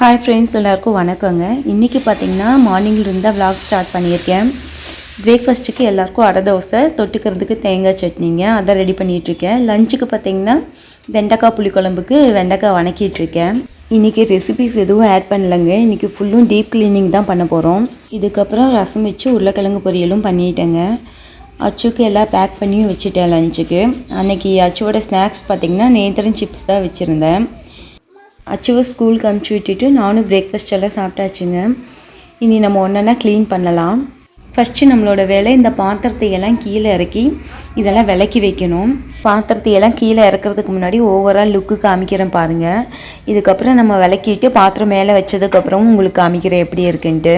Hi friends எல்லாருக்கும் வணக்கங்க. இன்றைக்கி பார்த்தீங்கன்னா மார்னிங்கில் தான் vlog ஸ்டார்ட் பண்ணியிருக்கேன். பிரேக்ஃபாஸ்ட்டுக்கு எல்லாருக்கும் அடை தோசை தொட்டுக்கிறதுக்கு தேங்காய் சட்னிங்க அதை ரெடி பண்ணிகிட்ருக்கேன் லஞ்சுக்கு பார்த்தீங்கன்னா வெண்டைக்காய் புளிக்குழம்புக்கு வெண்டைக்காய் வணக்கிட்டுருக்கேன். இன்றைக்கி ரெசிபிஸ் எதுவும் ஆட் பண்ணலைங்க. இன்றைக்கி ஃபுல்லும் டீப் க்ளீனிங் தான் பண்ண போகிறோம் இதுக்கப்புறம் ரசம் வச்சு உருளைக்கிழங்கு பொரியலும் பண்ணிட்டேங்க. அச்சுக்கு எல்லாம் பேக் பண்ணியும் வச்சுட்டேன் லஞ்சுக்கு அன்றைக்கி அச்சுவோட ஸ்நாக்ஸ் பார்த்தீங்கன்னா நேந்திரம் சிப்ஸ் தான் வச்சுருந்தேன். அச்சுவை ஸ்கூலுக்கு அமுச்சு விட்டுட்டு நானும் பிரேக்ஃபாஸ்ட் எல்லாம் சாப்பிட்டாச்சுங்க. இனி நம்ம ஒன்றா க்ளீன் பண்ணலாம். ஃபஸ்ட்டு நம்மளோட வேலை இந்த பாத்திரத்தை எல்லாம் கீழே இறக்கி இதெல்லாம் விலக்கி வைக்கணும். பாத்திரத்தை எல்லாம் கீழே இறக்கிறதுக்கு முன்னாடி ஓவரால் லுக்கு காமிக்கிறேன் பாருங்கள் இதுக்கப்புறம் நம்ம விளக்கிட்டு பாத்திரம் மேலே வச்சதுக்கப்புறம் உங்களுக்கு காமிக்கிறேன் எப்படி இருக்குன்ட்டு.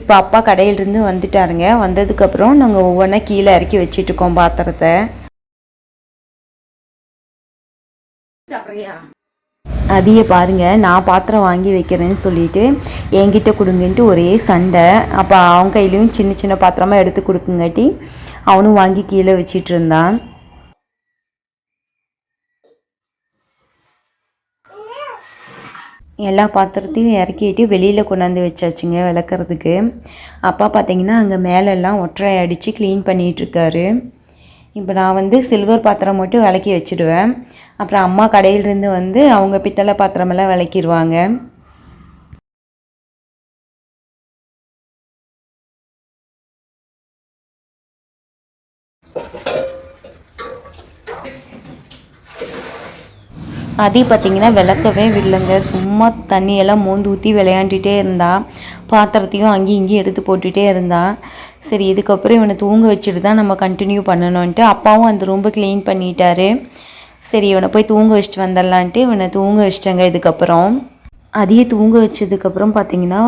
இப்போ அப்பா கடையிலிருந்து வந்துட்டாருங்க. வந்ததுக்கப்புறம் நாங்கள் ஒவ்வொன்றா கீழே இறக்கி வச்சிட்ருக்கோம் பாத்திரத்தை. அதையே பாருங்கள் நான் பாத்திரம் வாங்கி வைக்கிறேன்னு சொல்லிட்டு என்கிட்ட கொடுங்கன்ட்டு ஒரே சண்டை. அப்போ அவன் கையிலையும் சின்ன சின்ன பாத்திரமாக எடுத்து கொடுக்குங்காட்டி அவனும் வாங்கி கீழே வச்சிட்டு இருந்தான். எல்லா பாத்திரத்தையும் இறக்கிட்டு வெளியில் கொண்டாந்து வச்சாச்சுங்க விளக்குறதுக்கு. அப்பா பார்த்தீங்கன்னா அங்கே மேலெல்லாம் ஒற்றை அடித்து க்ளீன் பண்ணிகிட்ருக்காரு இப்போ நான் வந்து சில்வர் பாத்திரம் மட்டும் விளக்கி வச்சுடுவேன். அப்புறம் அம்மா கடையிலிருந்து வந்து அவங்க பித்தளை பாத்திரமெல்லாம் விளக்கிடுவாங்க. அதி பார்த்தீங்கன்னா விளக்கவே விடலைங்க. சும்மா தண்ணியெல்லாம் மோந்து ஊற்றி விளையாண்டுட்டே இருந்தாள் பாத்திரத்தையும் அங்கேயும் இங்கேயும் எடுத்து போட்டுகிட்டே இருந்தான் சரி இதுக்கப்புறம் இவனை தூங்க வச்சுட்டு தான் நம்ம கண்டினியூ பண்ணணுன்ட்டு அப்பாவும் அந்த ரூம்பை க்ளீன் பண்ணிட்டாரு. சரி இவனை போய் தூங்க வச்சுட்டு வந்துடலான்ட்டு இவனை தூங்க வச்சிட்டேங்க இதுக்கப்புறம். அதையே தூங்க வச்சதுக்கப்புறம் பார்த்தீங்கன்னா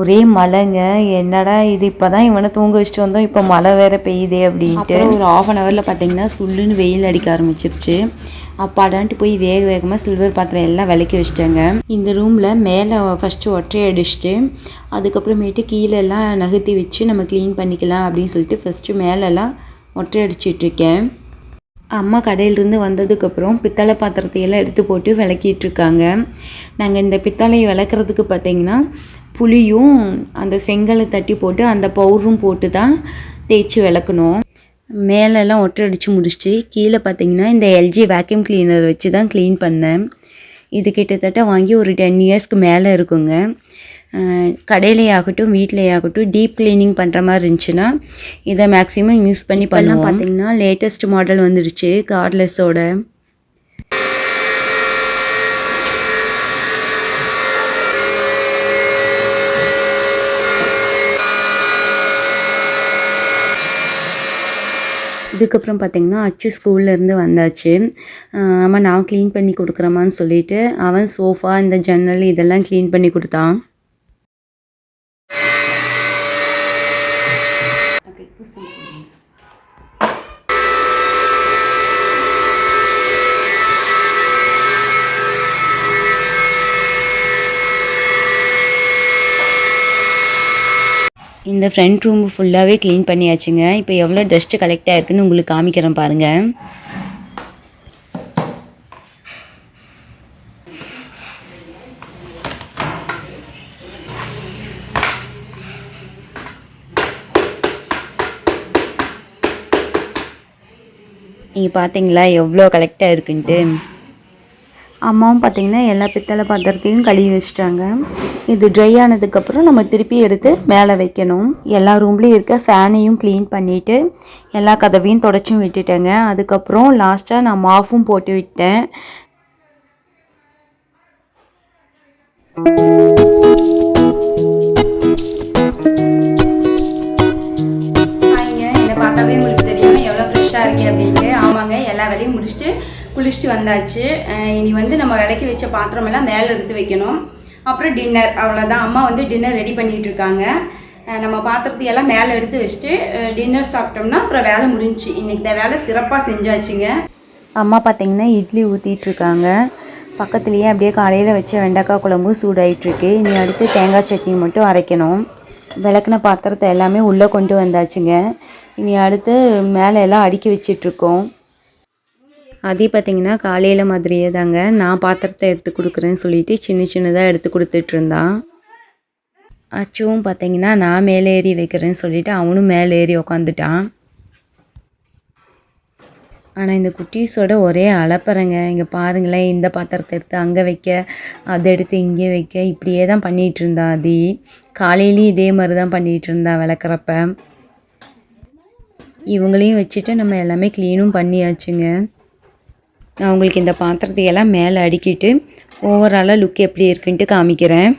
ஒரே மழைங்க. என்னடா இது? இப்போ தான் இவனை தூங்க வச்சுட்டு வந்தோம். இப்போ மழை வேற பெய்யுதே அப்படின்ட்டு. ஒரு ஆஃப் அன் ஹவரில் பார்த்தீங்கன்னா சுள்ளுன்னு வெயில் அடிக்க ஆரம்பிச்சிருச்சு. அப்பாடான்ட்டு போய் வேக வேகமாக சில்வர் பாத்திரம் எல்லாம் விளக்கி வச்சிட்டேங்க. இந்த ரூமில் மேலே ஃபஸ்ட்டு ஒற்றை அடிச்சுட்டு அதுக்கப்புறமேட்டு கீழே எல்லாம் நகர்த்தி வச்சு நம்ம க்ளீன் பண்ணிக்கலாம் அப்படின்னு சொல்லிட்டு ஃபஸ்ட்டு மேலெல்லாம் ஒற்றை அடிச்சிட்ருக்கேன் அம்மா கடையிலிருந்து வந்ததுக்கப்புறம் பித்தளை பாத்திரத்தை எல்லாம் எடுத்து போட்டு விளக்கிட்டுருக்காங்க நாங்கள் இந்த பித்தளையை விளக்குறதுக்கு பார்த்தீங்கன்னா புளியும் அந்த செங்கலை தட்டி போட்டு அந்த பவுடரும் போட்டு தான் தேய்ச்சி விளக்கணும். மேலெல்லாம் ஒட்டை அடித்து முடிச்சுட்டு கீழே பார்த்தீங்கன்னா இந்த எல்ஜி வேக்யூம் கிளீனர் வச்சு தான் க்ளீன் பண்ணேன். இது கிட்டத்தட்ட வாங்கி ஒரு டென் இயர்ஸ்க்கு மேலே இருக்குங்க. கடையிலே ஆகட்டும் வீட்டிலே ஆகட்டும் டீப் க்ளீனிங் பண்ணுற மாதிரி இருந்துச்சுன்னா இதை மேக்ஸிமம் யூஸ் பண்ணி பண்ணலாம் பார்த்தீங்கன்னா லேட்டஸ்ட் மாடல் வந்துடுச்சு கார்ட்லெஸ்ஸோட இதுக்கப்புறம் பார்த்தீங்கன்னா அச்சு ஸ்கூல்லேருந்து வந்தாச்சு. ஆமாம் நான் க்ளீன் பண்ணி கொடுக்குறேம்மான்னு சொல்லிட்டு அவன் சோஃபா இந்த ஜன்னல் இதெல்லாம் க்ளீன் பண்ணி கொடுத்தான். இந்த ஃப்ரண்ட் ரூம் ஃபுல்லாகவே க்ளீன் பண்ணியாச்சுங்க. இப்போ எவ்வளோ டஸ்ட்டு கலெக்ட் ஆகிருக்குன்னு உங்களுக்கு காமிக்கிறேன் பாருங்கள் நீங்கள் பார்த்தீங்களா எவ்வளோ கலெக்டாக இருக்குன்ட்டு? அம்மாவும் பார்த்தீங்கன்னா எல்லா பித்தளை பாத்திரத்தையும் கழுவி வச்சிட்டாங்க. இது ட்ரை ஆனதுக்கப்புறம் நம்ம திருப்பி எடுத்து மேலே வைக்கணும். எல்லா ரூம்லேயும் இருக்க ஃபேனையும் க்ளீன் பண்ணிவிட்டு எல்லா கதவையும் தொடச்சும் விட்டுட்டேங்க. அதுக்கப்புறம் லாஸ்ட்டாக நான் மாஃபும் போட்டு விட்டேன். குளிச்சுட்டு வந்தாச்சு. இனி வந்து நம்ம விளக்கி வச்ச பாத்திரம் எல்லாம் மேலே எடுத்து வைக்கணும். அப்புறம் டின்னர் அவ்வளோதான் அம்மா வந்து டின்னர் ரெடி பண்ணிகிட்டு இருக்காங்க. நம்ம பாத்திரத்தையெல்லாம் மேலே எடுத்து வச்சுட்டு டின்னர் சாப்பிட்டோம்னா அப்புறம் வேலை முடிஞ்சுச்சு இன்னைக்கு இந்த வேலை சிறப்பாக செஞ்சாச்சுங்க. அம்மா பார்த்தீங்கன்னா இட்லி ஊற்றிட்டு இருக்காங்க. பக்கத்துலேயே அப்படியே காலையில் வச்ச வெண்டைக்காய் குழம்பு சூடாயிட்ருக்கு இனி அடுத்து தேங்காய் சட்னி மட்டும் அரைக்கணும். விளக்குன பாத்திரத்தை எல்லாமே உள்ளே கொண்டு வந்தாச்சுங்க. இனி அடுத்து மேலே எல்லாம் அடுக்கி வச்சிட்ருக்கோம் அதே பார்த்திங்கன்னா காலையில் மாதிரியே தாங்க. நான் பாத்திரத்தை எடுத்து கொடுக்குறேன்னு சொல்லிட்டு சின்ன சின்னதாக எடுத்து கொடுத்துட்டு இருந்தான் அச்சுவும் பார்த்தீங்கன்னா நான் மேலே ஏறி வைக்கிறேன்னு சொல்லிட்டு அவனும் மேலே ஏறி உக்காந்துட்டான். ஆனால் இந்த குட்டீஸோட ஒரே அலப்பறங்க. இங்கே பாருங்களேன் இந்த பாத்திரத்தை எடுத்து அங்கே வைக்க அதை எடுத்து இங்கே வைக்க. இப்படியே தான் பண்ணிகிட்டு இருந்தா அதி. காலையிலையும் இதே மாதிரி தான் பண்ணிகிட்டுருந்தான் விளக்குறப்ப. இவங்களையும் வச்சுட்டு நம்ம எல்லாமே க்ளீனும் பண்ணியாச்சுங்க. நான் உங்களுக்கு இந்த பாத்திரத்தையெல்லாம் மேலே அடுக்கிட்டு ஓவராலாக லுக் எப்படி இருக்குன்ட்டு காமிக்கிறேன்.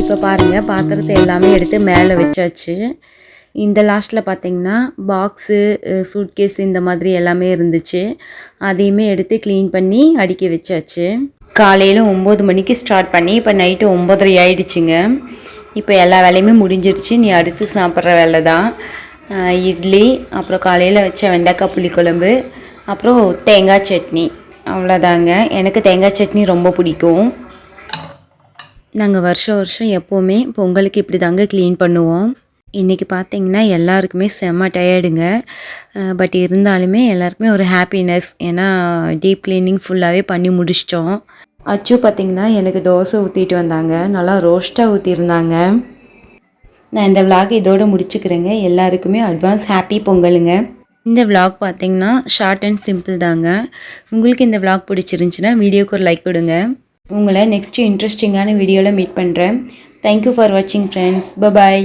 இப்போ பாருங்கள் பாத்திரத்தை எல்லாமே எடுத்து மேலே வச்சாச்சு. இந்த லாஸ்ட்டில் பார்த்தீங்கன்னா பாக்ஸு சூட்கேஸ் இந்த மாதிரி எல்லாமே இருந்துச்சு. அதையுமே எடுத்து க்ளீன் பண்ணி அடுக்கி வச்சாச்சு. காலையில் ஒம்பது மணிக்கு ஸ்டார்ட் பண்ணி இப்போ நைட்டு ஒம்பதரை ஆயிடுச்சுங்க. இப்போ எல்லா வேலையுமே முடிஞ்சிருச்சு. நீ அடுத்து சாப்பிட்ற வேலை தான் இட்லி அப்புறம் காலையில் வச்ச வெண்டைக்காய் புளிக்குழம்பு அப்புறம் தேங்காய் சட்னி. அவ்வளோதாங்க. எனக்கு தேங்காய் சட்னி ரொம்ப பிடிக்கும். நாங்கள் வருஷம் வருஷம் எப்போவுமே பொங்கலுக்கு இப்படி தாங்க க்ளீன் பண்ணுவோம். இன்றைக்கி பார்த்தீங்கன்னா எல்லாருக்குமே செம்ம டயர்டுங்க பட் இருந்தாலுமே எல்லாருக்குமே ஒரு ஹாப்பினஸ் ஏன்னா டீப் க்ளீனிங் ஃபுல்லாகவே பண்ணி முடிச்சிட்டோம். அச்சு பார்த்தீங்கன்னா எனக்கு தோசை ஊற்றிட்டு வந்தாங்க. நல்லா ரோஸ்ட்டாக ஊற்றிருந்தாங்க நான் இந்த vlog இதோடு முடிச்சுக்கிறேங்க. எல்லாருக்குமே அட்வான்ஸ் ஹாப்பி பொங்கலுங்க. இந்த vlog பார்த்தீங்கன்னா ஷார்ட் அண்ட் சிம்பிள் தாங்க. உங்களுக்கு இந்த vlog பிடிச்சிருந்துச்சுன்னா வீடியோக்கு ஒரு லைக் கொடுங்க. உங்களை நெக்ஸ்ட்டு இன்ட்ரெஸ்டிங்கான வீடியோவில் மீட் பண்ணுறேன் தேங்க்யூ ஃபார் வாட்சிங் ஃப்ரெண்ட்ஸ் பபாய்